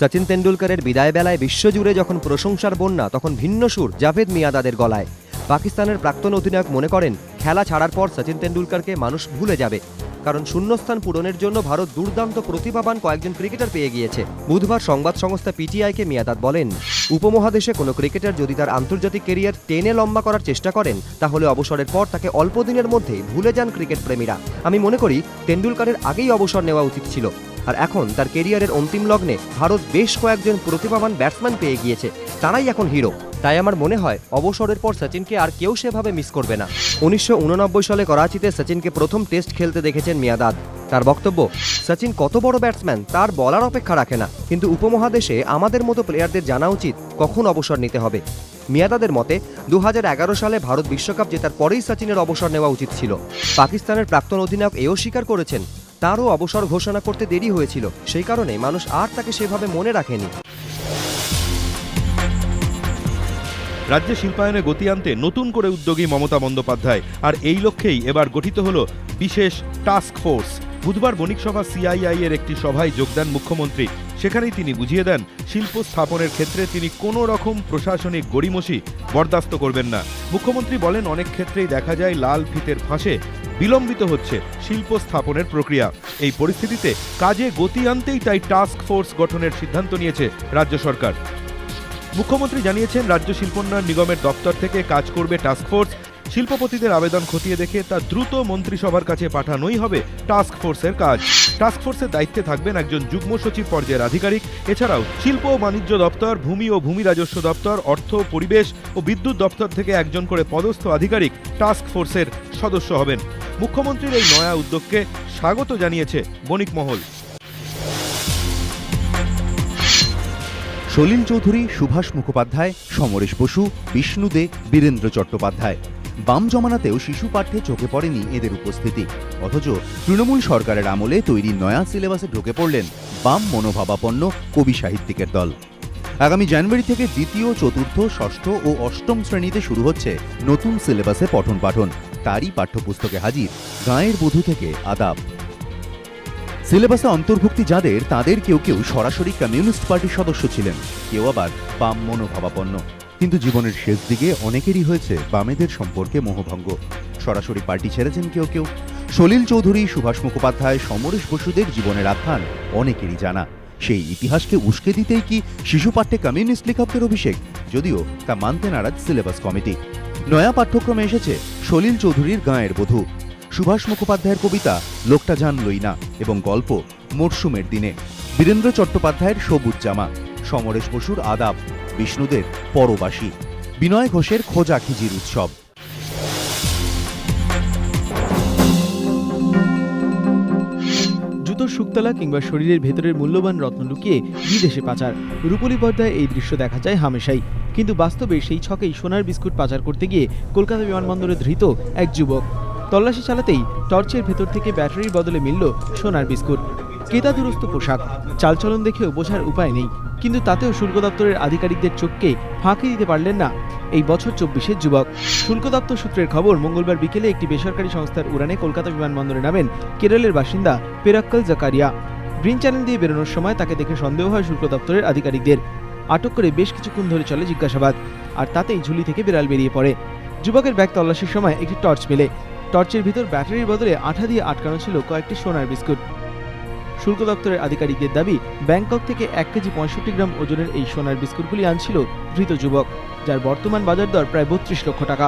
সচিন তেন্ডুলকরের বিদায় বেলায় বিশ্বজুড়ে যখন প্রশংসার বন্যা, তখন ভিন্ন সুর জাভেদ মিয়াদাদের গলায়। পাকিস্তানের প্রাক্তন অধিনায়ক মনে করেন, খেলা ছাড়ার পর সচিন তেন্ডুলকারকে মানুষ ভুলে যাবে। কারণ শূন্যস্থান পূরণের জন্য ভারত দুর্দান্ত প্রতিভাবান কয়েকজন ক্রিকেটার পেয়ে গিয়েছে। বুধবার সংবাদ সংস্থা পিটিআইকে মিয়াদাদ বলেন, উপমহাদেশে কোনো ক্রিকেটার যদি তার আন্তর্জাতিক কেরিয়ার টেনে লম্বা করার চেষ্টা করেন, তাহলে অবসরের পর তাকে অল্প দিনের মধ্যেই ভুলে যান ক্রিকেট প্রেমীরা। আমি মনে করি, তেন্ডুলকারের আগেই অবসর নেওয়া উচিত ছিল। আর এখন তার কেরিয়ারের অন্তিম লগ্নে ভারত বেশ কয়েকজন প্রতিভাবান ব্যাটসম্যান পেয়ে গিয়েছে। তারাই এখন হিরো। তাই আমার মনে হয় অবসরের পর সচিনকে আর কেউ সেভাবে মিস করবে না। উনিশশো উননব্বই সালে করাচিতে সচিনকে প্রথম টেস্ট খেলতে দেখেছেন মিয়াদাদ তার বক্তব্য, সচিন কত বড় ব্যাটসম্যান, তার বলার অপেক্ষা রাখে না। কিন্তু উপমহাদেশে আমাদের মতো প্লেয়ারদের জানা উচিত কখন অবসর নিতে হবে। মিয়াদাদের মতে দু হাজার এগারো সালে ভারত বিশ্বকাপ জেতার পরেই সচিনের অবসর নেওয়া উচিত ছিল। পাকিস্তানের প্রাক্তন অধিনায়ক এও স্বীকার করেছেন তারও অবসর ঘোষণা করতে দেরি হয়েছিল। সেই কারণে মানুষ আর তাকে সেভাবে মনে রাখেনি। রাজ্যে শিল্পায়নে গতি আনতে নতুন করে উদ্যোগী মমতা বন্দ্যোপাধ্যায়। আর এই লক্ষ্যেই এবার গঠিত হল বিশেষ টাস্ক ফোর্স বুধবার বণিক সভা সিআইআই এর একটি সভায় যোগদান মুখ্যমন্ত্রী। সেখানেই তিনি বুঝিয়ে দেন, শিল্প স্থাপনের ক্ষেত্রে তিনি কোনো রকম প্রশাসনিক গড়িমসি বরদাস্ত করবেন না। মুখ্যমন্ত্রী বলেন, অনেক ক্ষেত্রেই দেখা যায় লাল ফিতের ফাঁসে বিলম্বিত হচ্ছে শিল্প স্থাপনের প্রক্রিয়া। এই পরিস্থিতিতে কাজে গতি আনতেই তাই টাস্ক ফোর্স গঠনের সিদ্ধান্ত নিয়েছে রাজ্য সরকার। মুখ্যমন্ত্রী জানিয়েছেন, রাজ্য শিল্পোন্নয়ন নিগমের দপ্তর থেকে কাজ করবে টাস্কফোর্স শিল্পপতিদের আবেদন খতিয়ে দেখে তা দ্রুত মন্ত্রিসভার কাছে পাঠানোই হবে টাস্ক ফোর্সের কাজ। টাস্ক ফোর্সের দায়িত্বে থাকবেন একজন যুগ্ম সচিব পর্যায়ের আধিকারিক। এছাড়াও শিল্প ও বাণিজ্য দপ্তর, ভূমি ও ভূমি রাজস্ব দপ্তর, অর্থ, পরিবেশ ও বিদ্যুৎ দপ্তর থেকে একজন করে পদস্থ আধিকারিক টাস্ক ফোর্সের সদস্য হবেন। মুখ্যমন্ত্রীর এই নয়া উদ্যোগকে স্বাগত জানিয়েছে বণিক মহল। সলিল চৌধুরী, সুভাষ মুখোপাধ্যায়, সমরেশ বসু, বিষ্ণু দে, বীরেন্দ্র চট্টোপাধ্যায়। বাম জমানাতেও শিশু পাঠ্যে চোখে পড়েনি এদের উপস্থিতি। অথচ তৃণমূল সরকারের আমলে তৈরি নয়া সিলেবাসে ঢুকে পড়লেন বাম মনোভাবাপন্ন কবি সাহিত্যিকের দল। আগামী জানুয়ারি থেকে দ্বিতীয়, চতুর্থ, ষষ্ঠ ও অষ্টম শ্রেণীতে শুরু হচ্ছে নতুন সিলেবাসে পঠন পাঠন তারই পাঠ্যপুস্তকে হাজির গাঁয়ের বধূ থেকে আদাব। সিলেবাসে অন্তর্ভুক্তি যাদের, তাদের কেউ কেউ সরাসরি কমিউনিস্ট পার্টির সদস্য ছিলেন, কেউ আবার বাম মনোভাবাপন্ন। কিন্তু জীবনের শেষ দিকে অনেকেরই হয়েছে বামেদের সম্পর্কে মোহভঙ্গ। সরাসরি পার্টি ছেড়েছেন কেউ কেউ। সলিল চৌধুরী, সুভাষ মুখোপাধ্যায়, সমরেশ বসুদের জীবনের আখ্যান অনেকেরই জানা। সেই ইতিহাসকে উস্কে দিতেই কি শিশু পাঠ্যে কমিউনিস্ট লেখকদের অভিষেক? যদিও তা মানতে নারাজ সিলেবাস কমিটি। নয়া পাঠ্যক্রমে এসেছে সলিল চৌধুরীর গাঁয়ের বধূ। সুভাষ মুখোপাধ্যায়ের কবিতা লোকটা জানলই না এবং গল্প মরশুমের দিনে। বীরেন্দ্র চট্টোপাধ্যায়ের সবুজ জামা, সমরেশ বসুর আদাব, বিষ্ণুদের পরবাসী। বিনয় ঘোষের খোঁজা খিজির উৎসব। জুতোর শুকতলা কিংবা শরীরের ভেতরের মূল্যবান রত্ন লুকিয়ে বিদেশে পাচার। রূপলী পর্দায় এই দৃশ্য দেখা যায় হামেশাই। কিন্তু বাস্তবে সেই ছকেই সোনার বিস্কুট পাচার করতে গিয়ে কলকাতা বিমানবন্দরে ধৃত এক যুবক। তল্লাশি চালাতেই টর্চের ভেতর থেকে ব্যাটারির বদলে মিলল সোনার বিস্কুট। কেতা দুরস্ত পোশাক। চালচলন দেখেও বোঝার উপায় নেই। কিন্তু তাতেও শুল্ক দপ্তরের আধিকারিকদের চোখকে ফাঁকি দিতে পারলেন না এই বছর চব্বিশের যুবক। শুল্ক দপ্তর সূত্রের খবর, মঙ্গলবার বিকেলে একটি বেসরকারি সংস্থার উড়ানে কলকাতা বিমানবন্দরে নামেন কেরলের বাসিন্দা পেরাক্কল জাকারিয়া। গ্রিন চ্যানেল দিয়ে বেরোনোর সময় তাকে দেখে সন্দেহ হয় শুল্ক দপ্তরের আধিকারিকদের। আটক করে বেশ কিছুক্ষণ ধরে চলে জিজ্ঞাসাবাদ। আর তাতেই ঝুলি থেকে বিড়াল বেরিয়ে পড়ে। যুবকের ব্যাগ তল্লাশির সময় একটি টর্চ মেলে। টর্চের ভিতর ব্যাটারির বদলে আঠা দিয়ে আটকানো ছিল কয়েকটি সোনার বিস্কুট। শুল্ক দপ্তরের আধিকারিকদের দাবি, ব্যাংকক থেকে এক কেজি পঁয়ষট্টি গ্রাম ওজনের এই সোনার বিস্কুটগুলি আনছিল ধৃত যুবক, যার বর্তমান বাজার দর প্রায় বত্রিশ লক্ষ টাকা।